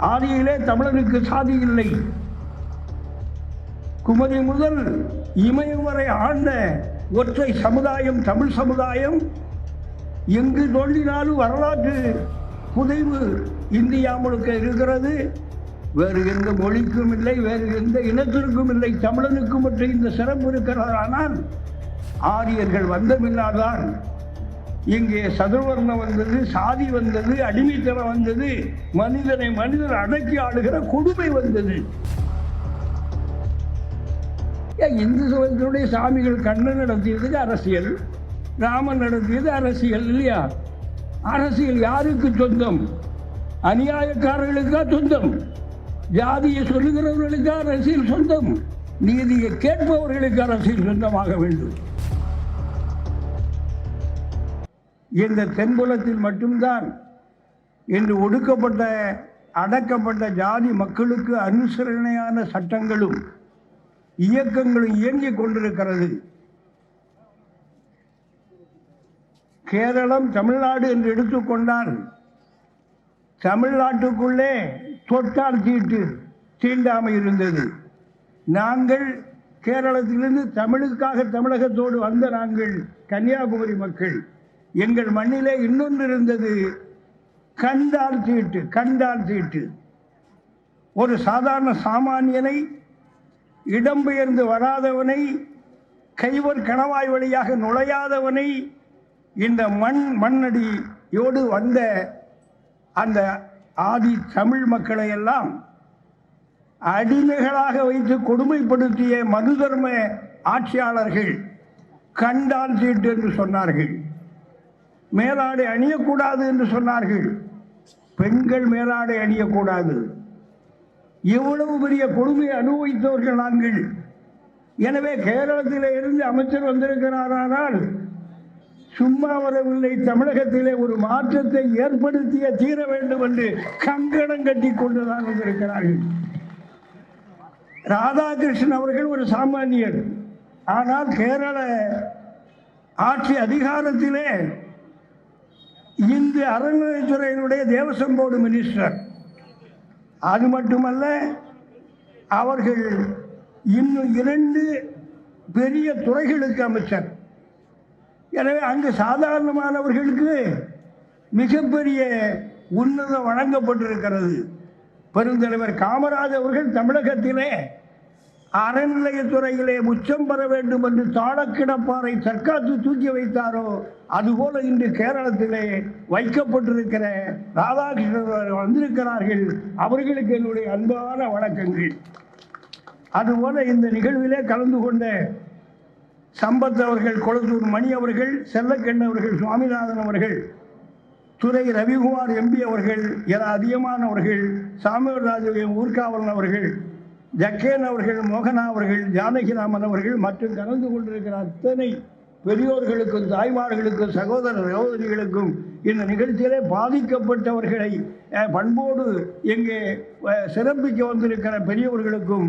ஆதியிலே தமிழனுக்கு சாதி இல்லை. குமரி முதல் இமயம் வரை ஆண்ட ஒற்றை சமுதாயம் தமிழ் சமுதாயம். எங்கு தோன்றினாலும் வரலாற்று புதைவு இந்தியா முழுக்க இருக்கிறது. வேறு எந்த மொழிக்கும் இல்லை வேறு எந்த இனத்திற்கும் இல்லை. தமிழனுக்கு மட்டும் இந்த சிறப்பு இருக்கிறதானால் ஆரியர்கள் வந்தமில்லாதான் இங்கே சதுர்வர்ணம் வந்தது சாதி வந்தது அடிமைத்தனம் வந்தது மனிதனை மனிதர் அடக்கி ஆளுகிற கொடுமை வந்தது. ஏன் இந்து சமயத்தினுடைய சாமிகள் கண்ணன் நடத்தியதுக்கு அரசியல் ராமன் நடத்தியது அரசியல் இல்லையா? அரசியல் யாருக்கு சொந்தம்? அநியாயக்காரர்களுக்கா சொந்தம்? ஜாதியை சொல்லுகிறவர்களுக்கு அரசியல் சொந்தம்? நீதியை கேட்பவர்களுக்கு அரசியல் சொந்தமாக வேண்டும். இந்த தென்புலத்தில் மட்டும்தான் இன்று ஒடுக்கப்பட்ட அடக்கப்பட்ட ஜாதி மக்களுக்கு அனுசரணையான சட்டங்களும் இயக்கங்களும் இயங்கிக் கொண்டிருக்கிறது. கேரளம் தமிழ்நாடு என்று எடுத்துக்கொண்டால் தமிழ்நாட்டுக்குள்ளே தொட்டால் தீட்டு தீண்டாமை இருந்தது. நாங்கள் கேரளத்திலிருந்து தமிழுக்காக தமிழகத்தோடு வந்த நாங்கள் கன்னியாகுமரி மக்கள். எங்கள் மண்ணிலே இன்னொன்று இருந்தது. கண்டால் தீட்டு கண்டால் தீட்டு. ஒரு சாதாரண சாமானியனை இடம்பெயர்ந்து வராதவனை கைவர் கணவாய் வழியாக நுழையாதவனை இந்த மண் மண்ணடியோடு வந்த அந்த ஆதி தமிழ் மக்களை எல்லாம் அடிமைகளாக வைத்து கொடுமைப்படுத்திய மதுதர்ம ஆட்சியாளர்கள் கண்டால் தீட்டு என்று சொன்னார்கள். மேலாடை அணியக்கூடாது என்று சொன்னார்கள். பெண்கள் மேலாடை அணியக்கூடாது. எவ்வளவு பெரிய கொடுமையை அனுபவித்தவர்கள் நாங்கள். எனவே கேரளத்திலே இருந்து அமைச்சர் வந்திருக்கிறாரானால் சும்மா வரவில்லை. தமிழகத்திலே ஒரு மாற்றத்தை ஏற்படுத்திய தீர வேண்டும் என்று கங்கணம் கட்டி கொண்டுதான் வந்திருக்கிறார்கள். ராதாகிருஷ்ணன் அவர்கள் ஒரு சாமானியர். ஆனால் கேரள ஆட்சி அதிகாரத்திலே இந்து அறநிலையத்துறையினுடைய தேவசம் போர்டு மினிஸ்டர். அது மட்டுமல்ல அவர்கள் இன்னும் இரண்டு பெரிய துறைகளுக்கு அமைச்சர். எனவே அங்கு சாதாரணமானவர்களுக்கு மிகப்பெரிய உன்னதம் வழங்கப்பட்டிருக்கிறது. பெருந்தலைவர் காமராஜ் அவர்கள் தமிழகத்திலே அறநிலையத்துறையிலே உச்சம் பெற வேண்டும் என்று தாளக்கிடப்பாறை தற்காத்து தூக்கி வைத்தாரோ அதுபோல இன்று கேரளத்திலே வைக்கப்பட்டிருக்கிற ராதாகிருஷ்ணன் வந்திருக்கிறார்கள். அவர்களுக்கு என்னுடைய அன்பான வணக்கங்கள். அதுபோல இந்த நிகழ்விலே கலந்து கொண்ட சம்பத் அவர்கள் கொளத்தூர் மணி அவர்கள் செல்லக்கண்ண அவர்கள் சுவாமிநாதன் அவர்கள் துறை ரவிகுமார் எம்பி அவர்கள் என அதிகமானவர்கள் சாமிவராஜன் ஊர்காவலன் அவர்கள் ஜக்கேன் அவர்கள் மோகனா அவர்கள் ஜானகிராமன் அவர்கள் மற்றும் கலந்து கொண்டிருக்கிற அத்தனை பெரியோர்களுக்கும் தாய்மார்களுக்கும் சகோதர சகோதரிகளுக்கும் இந்த நிகழ்ச்சியிலே பாதிக்கப்பட்டவர்களை பண்போடு இங்கே சிறப்பிக்க வந்திருக்கிற பெரியவர்களுக்கும்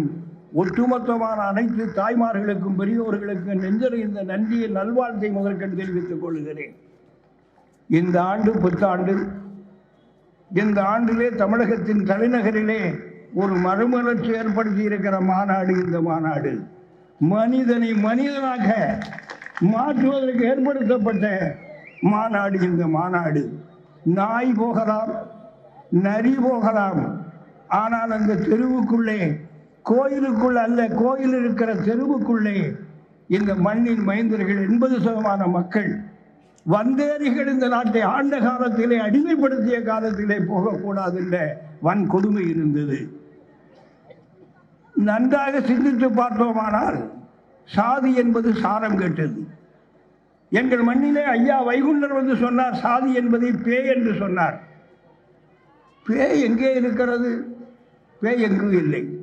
ஒட்டுமொத்தமான அனைத்து தாய்மார்களுக்கும் பெரியோர்களுக்கும் நெஞ்சறிந்த நன்றியை நல்வாழ்த்தை முதற்கண் தெரிவித்துக் கொள்கிறேன். இந்த ஆண்டு புத்தாண்டு இந்த ஆண்டிலே தமிழகத்தின் தலைநகரிலே ஒரு மறுமலர்ச்சி ஏற்படுத்தி இருக்கிற மாநாடு இந்த மாநாடு. மனிதனை மனிதனாக மாற்றுவதற்கு ஏற்படுத்தப்பட்ட மாநாடு இந்த மாநாடு. நாய் போகலாம் நரி போகலாம். ஆனால் அந்த தெருவுக்குள்ளே கோயிலுக்குள் அல்ல கோயில் இருக்கிற தெருவுக்குள்ளே இந்த மண்ணின் மைந்தர்கள் எண்பது சதமான மக்கள் வந்தேரிகள் இந்த நாட்டை ஆண்ட காலத்திலே அடிமைப்படுத்திய காலத்திலே போகக்கூடாது என்ற வன் கொடுமை இருந்தது. நன்றாக சிந்தித்து பார்த்தோமானால் சாதி என்பது சாரம் கேட்டது. எங்கள் மண்ணிலே ஐயா வைகுண்டர் வந்து சொன்னார் சாதி என்பதை பேய் என்று சொன்னார். பேய் எங்கே இருக்கிறது? பேய் எங்கும் இல்லை.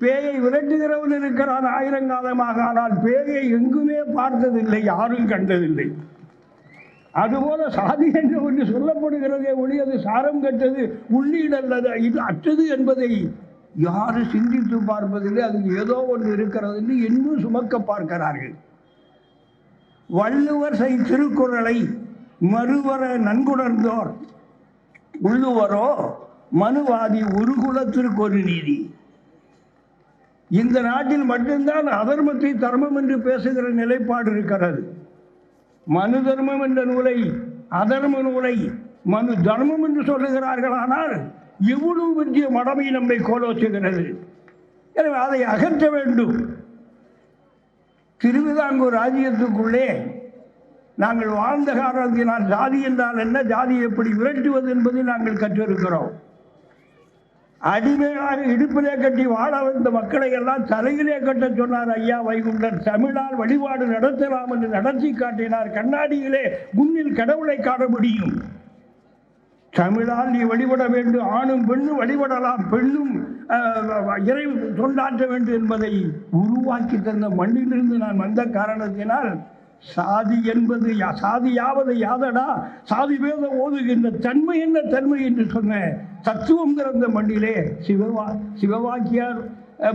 பேயை விரட்டுகிறவன் இருக்கிறான் ஆயிரங்காலமாக ஆனால் பேயை எங்குமே பார்த்ததில்லை யாரும் கண்டதில்லை. அதுபோல சாதி என்று ஒன்று சொல்லப்படுகிறதே ஒளி அது சாரம் கட்டது உள்ளீடல்லது இது அற்றது என்பதை யாரும் சிந்தித்து பார்ப்பதில்லை அது ஏதோ ஒன்று இருக்கிறதுன்னு இன்னும் சுமக்க பார்க்கிறார்கள். வள்ளுவர் செய் திருக்குறளை மறுவர நன்குணர்ந்தோர். உள்ளுவரோ மனுவாதி ஒரு குலத்திற்கு ஒரு நீதி. இந்த நாட்டில் மட்டும்தான் அதர்மத்தை தர்மம் என்று பேசுகிற நிலைப்பாடு இருக்கிறது. மனு தர்மம் என்ற நூலை அதர்ம நூலை மனு தர்மம் என்று சொல்லுகிறார்கள். ஆனால் இவ்வளவு பெரிய மடமை நம்மை கோலோச்சுகிறது எனவே அதை அகற்ற வேண்டும். திருவிதாங்கூர் ராஜ்யத்துக்குள்ளே நாங்கள் வாழ்ந்த காரணத்தினால் ஜாதி என்றால் என்ன? ஜாதி எப்படி விரட்டுவது என்பதை நாங்கள் கற்றிருக்கிறோம். அடிமையாக இடுப்பிலே கட்டி வாழ வந்த மக்களை எல்லாம் தலையிலே கட்ட சொன்னார் ஐயா வைகுண்டர் தமிழால் வழிபாடு நடத்தலாம் என்று நடத்தி காட்டினார். கண்ணாடியிலே முன்னில் கடவுளை காண முடியும். தமிழால் நீ வழிபட வேண்டும் ஆணும் பெண்ணும் வழிபடலாம் பெண்ணும் இறை தொண்டாற்ற வேண்டும் என்பதை உருவாக்கி தந்த மண்ணிலிருந்து நான் வந்த காரணத்தினால் சாதி என்பது யா- சாதியாவது யாதடா சாதி பேத ஓதுகின்ற தன்மை என்ன தன்மை என்று சொன்ன தத்துவம் பிறந்த மண்ணிலே சிவவா சிவவாக்கியார்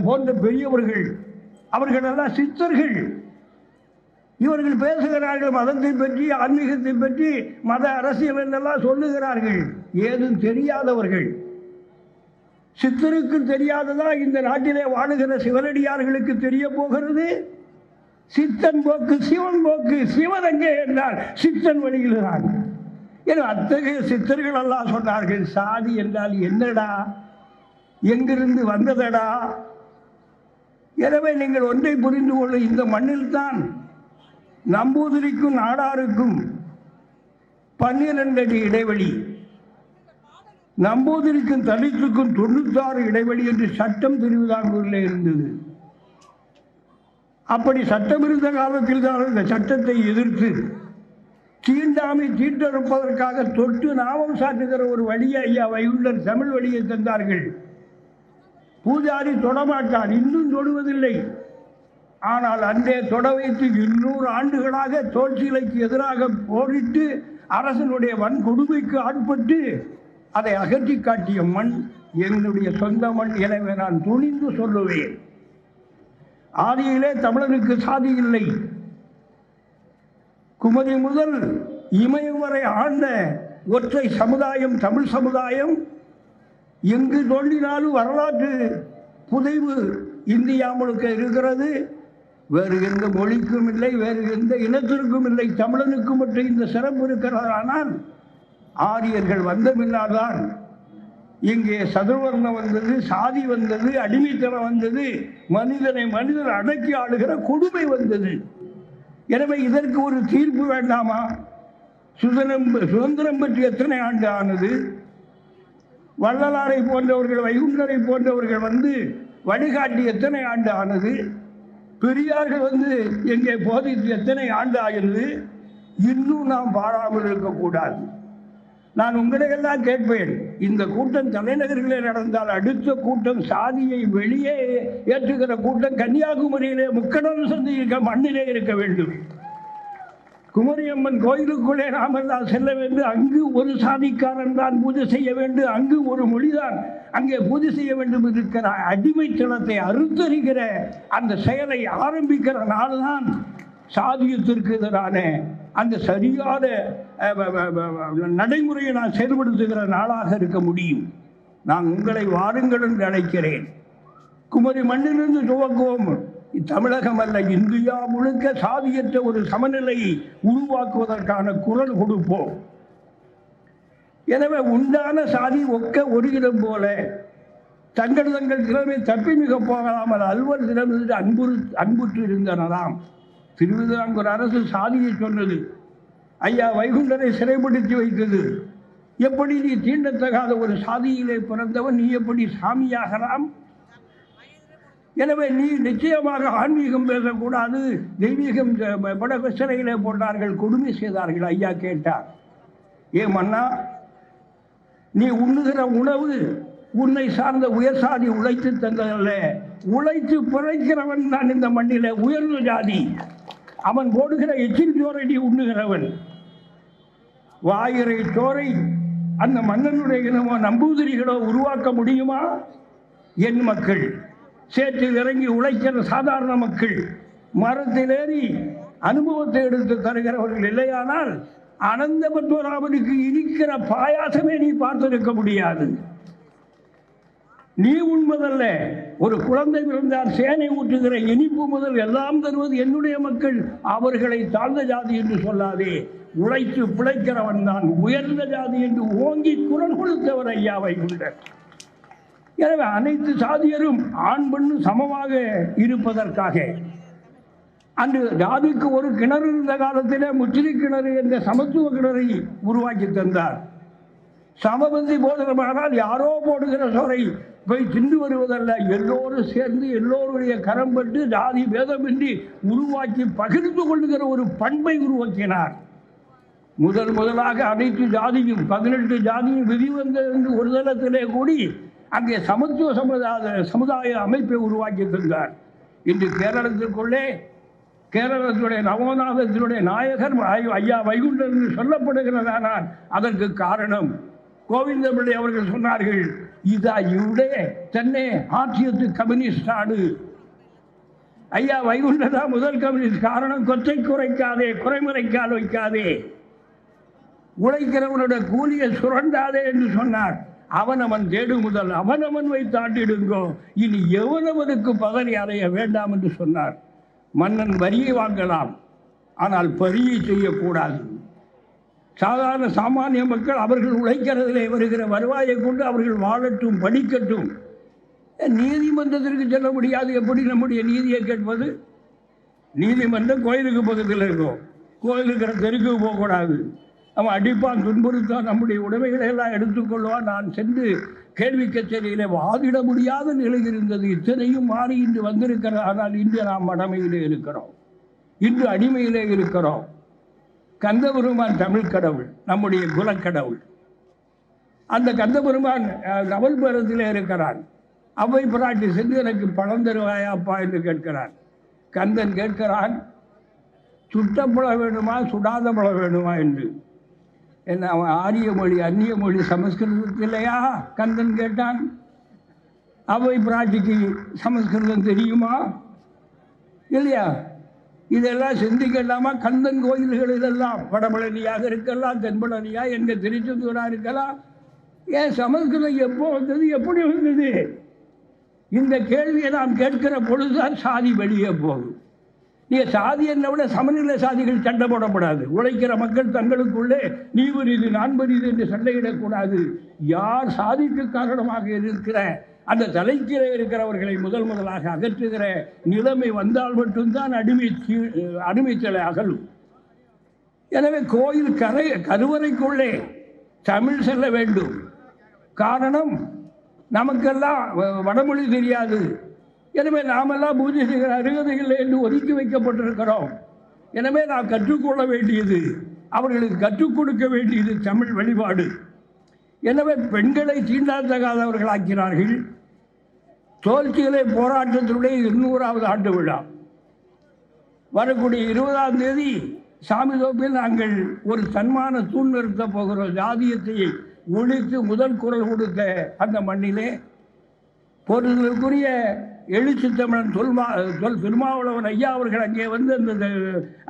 போன்ற பெரியவர்கள் அவர்களெல்லாம் சித்தர்கள். இவர்கள் பேசுகிறார்கள் மதத்தை பற்றி ஆன்மீகத்தை பற்றி மத அரசியல் என்றெல்லாம் சொல்லுகிறார்கள். ஏதும் தெரியாதவர்கள். சித்தருக்கு தெரியாததா இந்த நாட்டிலே வாழுகிற சிவனடியார்களுக்கு தெரிய போகிறது? சித்தன் போக்கு சிவன் போக்கு சிவன் எங்கே என்றால் சித்தன் வழிகிறான் என அத்தகைய சித்தர்கள் எல்லாம் சொன்னார்கள் சாதி என்றால் என்னடா? எங்கிருந்து வந்ததடா? எனவே நீங்கள் ஒன்றை புரிந்து கொள்ள இந்த மண்ணில்தான் நம்பூதிரிக்கும் நாடாருக்கும் பன்னிரண்டு அடி இடைவெளி. நம்பூதிரிக்கும் தலித்துக்கும் தொண்ணூத்தாறு இடைவெளி என்று சட்டம் திருவிதாங்கூரில் இருந்தது. அப்படி சட்டம் இருந்த காலத்தில் தான் இந்த சட்டத்தை எதிர்த்து தீண்டாமை தீட்டறுப்பதற்காக தொட்டு நாமம் சாட்டுகிற ஒரு வழியை ஐயா வைகுண்டர் தமிழ் வழியை தந்தார்கள். பூஜாரி தொடமாட்டார் இன்னும் தொடுவதில்லை. ஆனால் அன்றே தொட வைத்து இருநூறு ஆண்டுகளாக தோல்சிலைக்கு எதிராக போரிட்டு அரசனுடைய வன்கொடுமைக்கு ஆட்பட்டு அதை அகற்றி காட்டிய மண் என்னுடைய சொந்த மண் எனவே நான் துணிந்து சொல்லுவேன். ஆதியிலே தமிழனுக்கு சாதி இல்லை. குமரி முதல் இமயம் வரை ஆண்ட ஒற்றை சமுதாயம் தமிழ் சமுதாயம். எங்கு தோன்றினாலும் வரலாற்று புதைவு இந்தியா முழுக்க இருக்கிறது. வேறு எந்த மொழிக்கும் இல்லை வேறு எந்த இனத்திற்கும் இல்லை. தமிழனுக்கு மட்டும் இந்த சிறப்பு இருக்கிறது ஆனால் ஆரியர்கள் வந்த பின்னால்தான் இங்கே சதுர்வர்ணம் வந்தது சாதி வந்தது அடிமைத்தனம் வந்தது மனிதனை மனிதன் அடக்கி ஆளுகிற கொடுமை வந்தது. எனவே இதற்கு ஒரு தீர்ப்பு வேண்டாமா? சுதந்திரம் சுதந்திரம் பற்றி எத்தனை ஆண்டு ஆனது? வள்ளலாரை போன்றவர்கள் வைகுண்டரை போன்றவர்கள் வந்து வழிகாட்டி எத்தனை ஆண்டு ஆனது? பெரியார்கள் வந்து எங்கே போதித்து எத்தனை ஆண்டு ஆகிறது இன்னும் நாம் பாராமல் இருக்கக்கூடாது. நான் உங்களையெல்லாம் கேட்பேன். இந்த கூட்டம் தலைநகர்களில் நடந்தால் அடுத்த கூட்டம் சாதியை வெளியே ஏற்றுகிற கூட்டம் கன்னியாகுமரியிலே முக்கடல் சந்தி இருக்க மண்ணிலே இருக்க வேண்டும். குமரியம்மன் கோயிலுக்குள்ளே நாமெல்லாம் செல்ல வேண்டும். அங்கு ஒரு சாதிக்காரன் தான் பூஜை செய்ய வேண்டும். அங்கு ஒரு மொழிதான் அங்கே பூஜை செய்ய வேண்டும் இருக்கிற அடிமைத்தனத்தை அறுத்தறிகிற அந்த செயலை ஆரம்பிக்கிற நாள்தான் சாதியத்திற்கு எதிரான அந்த சரியான நடைமுறையை நான் செயல்படுத்துகிற நாளாக இருக்க முடியும். நான் உங்களை வாருங்கள் என்று அழைக்கிறேன். குமரி மண்ணிலிருந்து துவங்குவோம் தமிழகம் அல்ல இந்தியா முழுக்க சாதியற்ற ஒரு சமநிலையை உருவாக்குவதற்கான குரல் கொடுப்போம். எனவே உண்டான சாதி ஒக்க ஒரு இடம் போல தங்கள் தங்கள் திறமை தப்பி மிக போகலாமல் அல்வர் திறமிருந்து அன்புறு அன்புற்று இருந்தனராம் திருவிதாங்கூர் அரசு சாதியை சொன்னது ஐயா வைகுண்டரை சிறைப்படுத்தி வைத்தது. எப்படி நீ தீண்டத்தகாத ஒரு சாதியிலே பிறந்தவன் நீ எப்படி சாமியாகலாம்? எனவே நீ நிச்சயமாக ஆன்மீகம் பேசக்கூடாது தெய்வீகம் படகு சிறையிலே போட்டார்கள் கொடுமை செய்தார்கள் ஐயா கேட்டார். ஏ மன்னா நீ உண்ணுகிற உணவு உன்னை சார்ந்த உயர் சாதி உழைத்து தந்ததல்ல. உழைத்து பிழைக்கிறவன் தான் இந்த மண்ணில உயர்ந்த ஜாதி. அவன் போடுகிற எச்சில் சோறை நீ உண்ணுகிறவன். வாயிறை சோறை அந்த மன்னனுடைய இனமோ நம்பூதிரிகளோ உருவாக்க முடியுமா? என் மக்கள் சேற்றில் இறங்கி உழைக்கிற சாதாரண மக்கள் மரத்தில் ஏறி அனுபவத்தை எடுத்து தருகிறவர்கள் இல்லையானால் அனந்த பத்மராமனுக்கு இருக்கிற பாயாசமே நீ பார்த்திருக்க முடியாது. நீ உண்பதல்ல ஒரு குழந்தை பிறந்தார் சேனை ஊற்றுகிற இனிப்பு முதல் எல்லாம் தருவது என்னுடைய மக்கள் அவர்களை தாழ்ந்த ஜாதி என்று சொல்லாதே. உழைத்து பிழைக்கிறவன் தான் உயர்ந்த ஜாதி என்று ஓங்கி குரல் கொடுத்தவர் ஐயாவை உண்டர் எனவே அனைத்து சாதியரும் ஆண் பெண் சமமாக இருப்பதற்காக. அன்று ஜாதிக்கு ஒரு கிணறு இருந்த காலத்திலே முச்சிறி கிணறு என்ற சமத்துவ கிணறை உருவாக்கி தந்தார். சமபந்தி போதனமானால் யாரோ போடுகிற சோரை போய் தின்று வருவதல்ல. எல்லோரும் சேர்ந்து எல்லோருடைய கரம் பட்டு ஜாதி பேதமின்றி உருவாக்கி பகிர்ந்து கொள்ளுகிற ஒரு பண்பை உருவாக்கினார். முதல் முதலாக அனைத்து ஜாதியும் பதினெட்டு ஜாதியும் விதி வந்த என்று ஒரு தளத்திலே கூடி அங்கே சமத்துவ சமுதாய சமுதாய அமைப்பை உருவாக்கி தந்தார் இன்று கேரளத்திற்குள்ளே கேரளத்தினுடைய நவோநாதத்தினுடைய நாயகர் ஐயா வைகுண்டர் என்று சொல்லப்படுகிறதானால் அதற்கு காரணம். கோவிந்தபிள்ளை அவர்கள் சொன்னார்கள் இதா இவடே தென்னே ஆட்சியத்து கம்யூனிஸ்ட் நாடு. ஐயா வைகுண்டதா முதல் கம்யூனிஸ்ட். காரணம் கொச்சை குறைக்காதே குறைமுறைக்கால் வைக்காதே. உழைக்கிறவனுடைய கூலியை சுரண்டாதே என்று சொன்னார். அவனவன் தேடு முதல் அவனவன் வைத்தாண்டிடுங்கோ இனி எவனவனுக்கு பதறி அறைய வேண்டாம் என்று சொன்னார். மன்னன் வரியை வாங்கலாம். ஆனால் பரியை செய்யக்கூடாது. சாதாரண சாமானிய மக்கள் அவர்கள் உழைக்கிறதிலே வருகிற வருவாயை கொண்டு அவர்கள் வாழட்டும் படிக்கட்டும். நீதிமன்றத்திற்கு செல்ல முடியாது? எப்படி நம்முடைய நீதியை கேட்பது? நீதிமன்றம் கோயிலுக்கு பக்கத்தில் இருக்கும். கோயில் இருக்கிற தெருக்கு போகக்கூடாது. அவன் அடிப்பான் துன்புறுத்தான் நம்முடைய உடைமைகளை எல்லாம் எடுத்துக்கொள்வான். நான் சென்று கேள்வி கச்சேரியிலே வாதிட முடியாத நிலை இருந்தது. இத்தனையும் மாறி இன்று வந்திருக்கிறது ஆனால் இன்று நாம் மடமையிலே இருக்கிறோம். இன்று அடிமையிலே இருக்கிறோம். கந்தபெருமான் தமிழ் கடவுள் நம்முடைய குலக்கடவுள் அந்த கந்தபெருமான் அஹ், நவல்பரத்திலே இருக்கிறான். அவை பிராட்டி சென்று எனக்கு பழம் தருவாயாப்பா என்று கேட்கிறான். கந்தன் கேட்கிறான் சுட்ட பழம் வேணுமா சுடாத பழம் வேணுமா? என்று. என்ன அவன் ஆரிய மொழி அந்நிய மொழி சமஸ்கிருதத்திலையா கந்தன் கேட்டான். அவை பிராட்டிக்கு சமஸ்கிருதம் தெரியுமா? இல்லையா? இதெல்லாம் சிந்திக்கலாமா? கந்தன் கோயில்கள் இதெல்லாம் வடபழனியாக இருக்கலாம் தென்பழனியா எங்க திருச்செந்தூராக இருக்கலாம். ஏன் சமஸ்கிருதம் எப்போ வந்தது எப்படி வந்தது? இந்த கேள்வியை நாம் கேட்கிற பொழுதுதான் சாதி வெளியே போகும் நீ சாதி என்ன விட சமநிலை சாதிகள் சண்டை போடப்படாது. உழைக்கிற மக்கள் தங்களுக்குள்ளே நீ பெரிது நான் பெரிது என்று சண்டையிடக்கூடாது. யார் சாதிக்கு காரணமாக இருக்கிற அந்த தலைக்கீழே இருக்கிறவர்களை முதல் முதலாக அகற்றுகிற நிலைமை வந்தால் மட்டும்தான் அடிமை அடிமைச்சலை அடிமைத்தலை அகலும். எனவே கோயில் கரை கருவறைக்குள்ளே தமிழ் செல்ல வேண்டும். காரணம் நமக்கெல்லாம் வடமொழி தெரியாது. எனவே நாமெல்லாம் பூஜை செய்கிற அருகதைகள் என்று ஒதுக்கி வைக்கப்பட்டிருக்கிறோம். எனவே நாம் கற்றுக்கொள்ள வேண்டியது அவர்களுக்கு கற்றுக் கொடுக்க வேண்டியது தமிழ் வழிபாடு. எனவே பெண்களை தீண்டாத்தகாதவர்களாக்கினார்கள் தோல்ச்சிகளை போராட்டத்தினுடைய இருநூறாவது ஆண்டு விழா. வரக்கூடிய இருபதாம் தேதி சாமி தோப்பில் நாங்கள் ஒரு சன்மான தூண் நிறுத்த போகிறோம் ஜாதியத்தை ஒழித்து முதல் குரல் கொடுத்த அந்த மண்ணிலே பொருளுக்குரிய எழுச்சி தமிழன் தொல்மா தொல் திருமாவளவன் ஐயா அவர்கள் அங்கே வந்து அந்த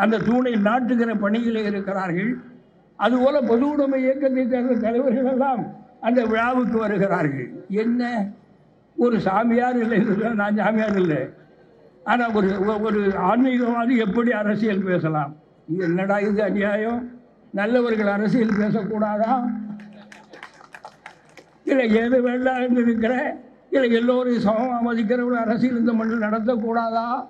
அந்த தூணை நாட்டுகிற பணியிலே இருக்கிறார்கள். அதுபோல் பொது உடைமை இயக்கத்தை சேர்ந்த தலைவர்கள் எல்லாம் அந்த விழாவுக்கு வருகிறார்கள். என்ன? ஒரு சாமியார் இல்லை நான் சாமியார் இல்லை. ஆனால் ஒரு ஒரு ஆன்மீகவாதி எப்படி அரசியல் பேசலாம்? என்னடா இது அநியாயம்? நல்லவர்கள் அரசியல் பேசக்கூடாதா? இல்லை எது வேண்டாம் இருக்கிறேன் இருக்கிற இல்லை எல்லோரையும் சமமாக மதிக்கிறவங்க அரசியல் இந்த மண்ணில் நடத்தக்கூடாதா?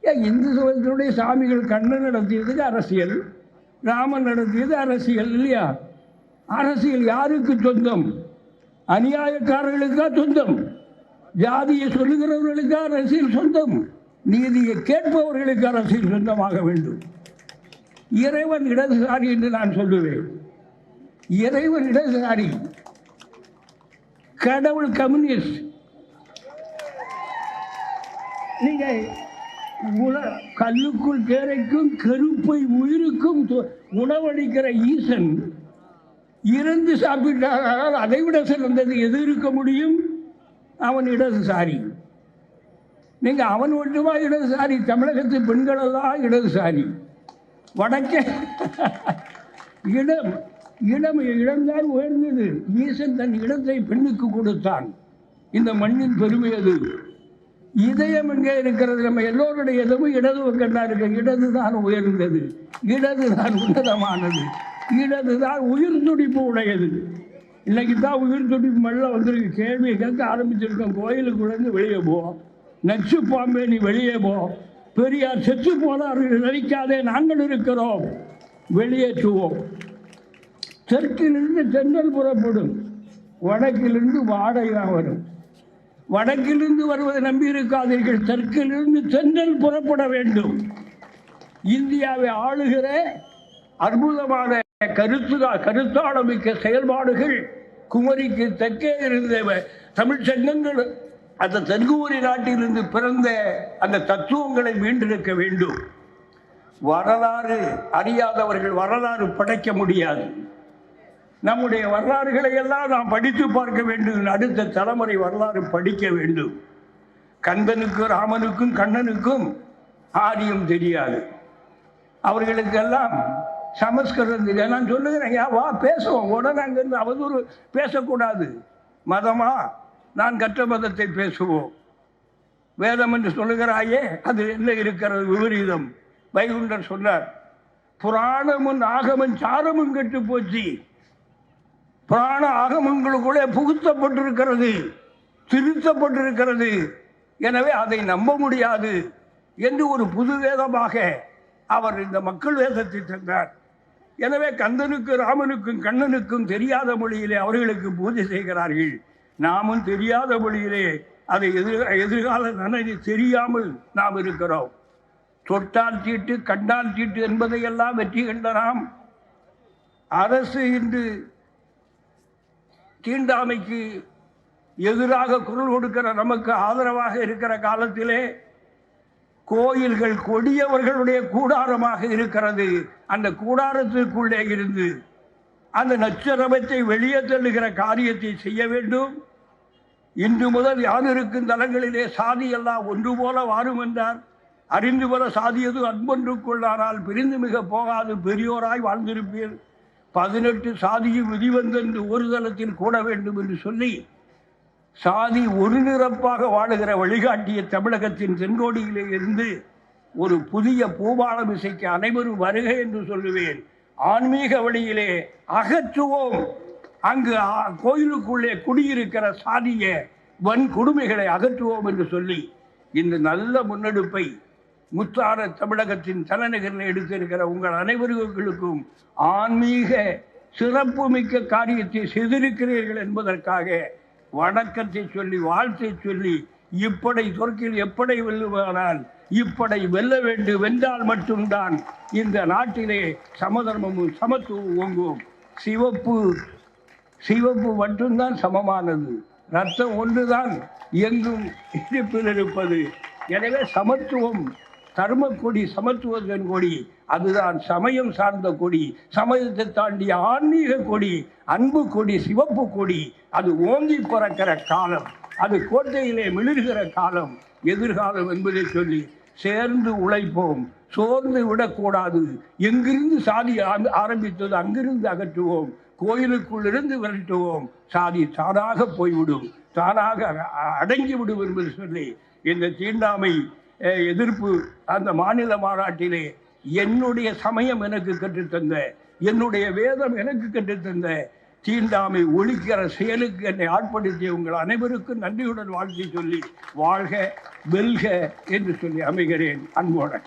ஏன் இந்து சமயத்தினுடைய சாமிகள் கண்ணன் நடத்தியதுக்கு அரசியல் ராமன் நடத்தியது அரசியல் இல்லையா? அரசியல் யாருக்கு சொந்தம்? அநியாயக்காரர்களுக்கா சொந்தம். ஜாதியை சொல்லுகிறவர்களுக்கு அரசியல் சொந்தம். நீதியை கேட்பவர்களுக்கு அரசியல் சொந்தமாக வேண்டும். இறைவன் இடதுசாரி என்று நான் சொல்லுவேன். இறைவன் இடதுசாரி. கடவுள் கம்யூனிஸ்ட். நீங்க உண கல்லுக்குள் தேரைக்கும் கருப்பை உயிருக்கும் உணவளிக்கிற ஈசன் இருந்து சாப்பிட்டால் அதை விட சிறந்தது எது இருக்க முடியும்? அவன் இடதுசாரி. நீங்க அவன் மட்டுமா இடதுசாரி? தமிழகத்து பெண்களெல்லாம் இடதுசாரி. வடக்கே இடம். இடம் இழந்தால் உயர்ந்தது. ஈசன் தன் இடத்தை பெண்ணுக்கு கொடுத்தான். இந்த மண்ணின் பெருமை அது. இதயம் எங்கே இருக்கிறது. நம்ம எல்லோருடைய இதமும் இடது பக்கம் இருக்க. இடது தான் உயர்ந்தது. இடது தான் உன்னதமானது. இடது தான் உயிர் துடிப்பு உடையது. இன்னைக்கு தான் உயிர் துடிப்பு மெல்ல வந்திருக்கு கேள்வி கேட்க ஆரம்பிச்சிருக்கோம். கோயிலுக்குள்ளேருந்து வெளியே போ. நச்சு பாம்பே நீ வெளியே போ. பெரியார் செத்து போனார்கள் நினைக்காதே நாங்கள் இருக்கிறோம். வெளியேற்றுவோம் தெற்கிலிருந்து தென்னல் புறப்படும். வடக்கிலிருந்து வாடகை தான் வரும். வடக்கிலிருந்து வருவதை நம்பியிருக்காதீர்கள். தெற்கிலிருந்து தென்னல் புறப்பட வேண்டும். இந்தியாவை ஆளுகிற அற்புதமான கருத்து கருத்தாளமிக்க செயல்பாடுகள் குமரிக்கு தெற்கே இருந்த தமிழ் சங்கங்கள் அந்த தென்குமரி நாட்டிலிருந்து பிறந்த அந்த தத்துவங்களை மீண்டெடுக்க வேண்டும். வரலாறு அறியாதவர்கள் வரலாறு படைக்க முடியாது. நம்முடைய வரலாறுகளை எல்லாம் நாம் படித்து பார்க்க வேண்டும். அடுத்த தலைமுறை வரலாறு படிக்க வேண்டும். கந்தனுக்கும் ராமனுக்கும் கண்ணனுக்கும் ஆரியம் தெரியாது. அவர்களுக்கெல்லாம் சமஸ்கிருதம் தெரியாது. நான் சொல்லுகிறேன் ஏன் வா பேசுவோம். உடனே அங்கிருந்து அவதூறு பேசக்கூடாது. மதமா? நான் கற்ற மதத்தை பேசுவோம். வேதம் என்று சொல்லுகிறாயே அது என்ன இருக்கிறது? விபரீதம். வைகுண்டர் சொன்னார் புராணமும் ஆகமும் சாரமும் கெட்டு போச்சு. பிராண ஆகமங்களுக்குள்ளே புகுத்தப்பட்டிருக்கிறது திருத்தப்பட்டிருக்கிறது. எனவே அதை நம்ப முடியாது என்று ஒரு புது வேதமாக அவர் இந்த மக்கள் வேதத்தை தந்தார். எனவே கந்தனுக்கு ராமனுக்கும் கண்ணனுக்கும் தெரியாத மொழியிலே அவர்களுக்கு பூஜை செய்கிறார்கள். நாமும் தெரியாத மொழியிலே அதை எதிர் எதிர்கால நனதி தெரியாமல் நாம் இருக்கிறோம். தொட்டால் தீட்டு கண்டால் தீட்டு என்பதையெல்லாம் வெற்றி கண்ட நாம் அரசு இன்று தீண்டாமைக்கு எதிராக குரல் கொடுக்கிற நமக்கு ஆதரவாக இருக்கிற காலத்திலே கோயில்கள் கொடியவர்களுடைய கூடாரமாக இருக்கிறது. அந்த கூடாரத்திற்குள்ளே இருந்து அந்த நச்சரவத்தை வெளியே தள்ளுகிற காரியத்தை செய்ய வேண்டும். இன்று முதல் யார் இருக்கும் தலங்களிலே சாதி எல்லாம் ஒன்று போல வாரும் என்றார். அறிந்து போல சாதியது அன்பொன்று கொள்ளாரால் பிரிந்து மிக போகாது. பெரியோராய் வாழ்ந்திருப்பீர். பதினெட்டு சாதியும் விதிவந்தென்று ஒரு தளத்தில் கூட வேண்டும் என்று சொல்லி சாதி ஒரு நிரப்பாக வாழுகிற வழிகாட்டிய தமிழகத்தின் தென்கோடியிலே இருந்து ஒரு புதிய பூபாலம் இசைக்கு அனைவரும் வருக என்று சொல்லுவேன். ஆன்மீக வழியிலே அகற்றுவோம். அங்கு கோயிலுக்குள்ளே குடியிருக்கிற சாதிய வன் கொடுமைகளை அகற்றுவோம் என்று சொல்லி இந்த நல்ல முன்னெடுப்பை முத்தார தமிழகத்தின் தலைநகரில் எடுத்திருக்கிற உங்கள் அனைவர்களுக்கும் ஆன்மீக சிறப்புமிக்க காரியத்தை செய்திருக்கிறீர்கள் என்பதற்காக வணக்கத்தை சொல்லி வாழ்த்தை சொல்லி இப்படை சொற்கில் எப்படை வெல்லுவானால் இப்படை வெல்ல வேண்டும் வென்றால் மட்டும்தான் இந்த நாட்டிலே சமதர்மமும் சமத்துவம் ஓங்கும். சிவப்பு சிவப்பு மட்டும்தான் சமமானது. ரத்தம் ஒன்றுதான் எங்கும் இருப்பில் இருப்பது. எனவே சமத்துவம் தர்ம கொடி சமத்துவத்தின் கொடி அதுதான் சமயம் சார்ந்த கொடி. சமயத்தை தாண்டிய ஆன்மீக கொடி அன்பு கொடி சிவப்பு கொடி அது ஓங்கி பறக்கிற காலம் அது கோட்டையிலே மிளிர்கிற காலம் எதிர்காலம் என்பதை சொல்லி சேர்ந்து உழைப்போம். சோர்ந்து விடக்கூடாது. எங்கிருந்து சாதி ஆரம்பித்தது அங்கிருந்து அகற்றுவோம். கோயிலுக்குள்ளிருந்து விரட்டுவோம். சாதி தானாக போய்விடும். தானாக அடங்கி அடங்கிவிடும் என்பது சொல்லி இந்த தீண்டாமை எதிர்ப்பு அந்த மாநில மாநாட்டிலே என்னுடைய சமயம் எனக்கு கற்றுத்தந்த என்னுடைய வேதம் எனக்கு கற்றுத்தந்த தீண்டாமை ஒழிக்கிற செயலுக்கு என்னை ஆட்படுத்திய உங்கள் அனைவருக்கும் நன்றியுடன் வாழ்த்தி சொல்லி வாழ்க வெல்க என்று சொல்லி அமைகிறேன். அன்போடன்